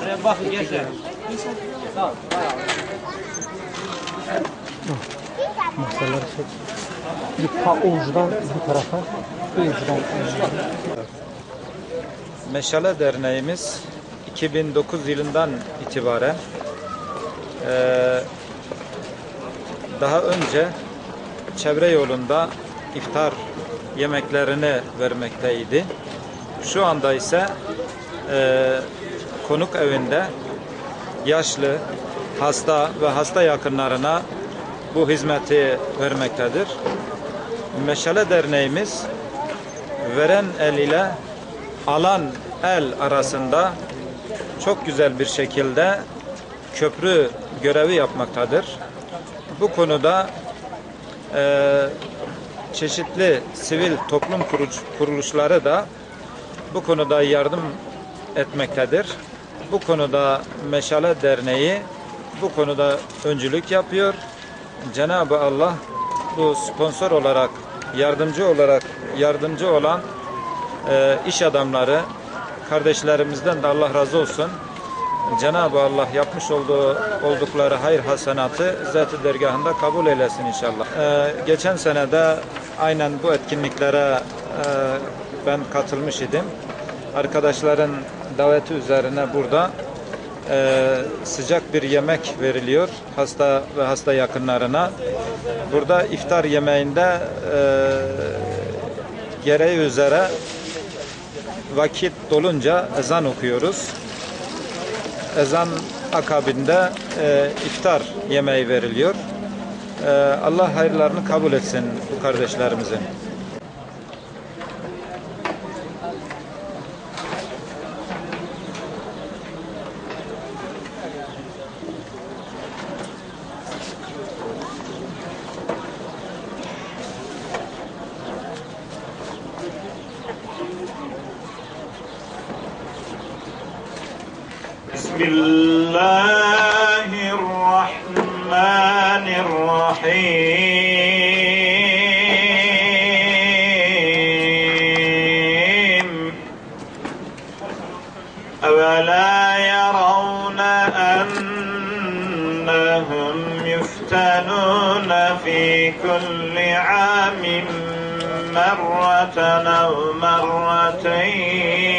Buraya bakın gençler. Masaları çek. Bir ta ucudan bu tarafa, bu ucudan. Meşale Derneğimiz 2009 yılından itibaren eee, daha önce çevre yolunda iftar yemeklerini vermekteydi. Şu anda ise eee, konuk evinde yaşlı, hasta ve hasta yakınlarına bu hizmeti vermektedir. Meşale Derneğimiz veren el ile alan el arasında çok güzel bir şekilde köprü görevi yapmaktadır. Bu konuda eee, çeşitli sivil toplum kuruluşları da bu konuda yardım etmektedir. Bu konuda Meşale Derneği bu konuda öncülük yapıyor. Cenab-ı Allah bu sponsor olarak, yardımcı olarak yardımcı olan e, iş adamları, kardeşlerimizden de Allah razı olsun. Cenab-ı Allah yapmış olduğu oldukları hayır hasenatı zat-ı dergahında kabul eylesin inşallah. E, geçen sene de aynen bu etkinliklere e, ben katılmış idim. Arkadaşların daveti üzerine burada e, sıcak bir yemek veriliyor hasta ve hasta yakınlarına. Burada iftar yemeğinde e, gereği üzere vakit dolunca ezan okuyoruz. Ezan akabinde e, iftar yemeği veriliyor. E, Allah hayırlarını kabul etsin bu kardeşlerimizin. بسم الله الرحمن الرحيم. أولا يرون أنهم يفتنون في كل عام مرة أو مرتين.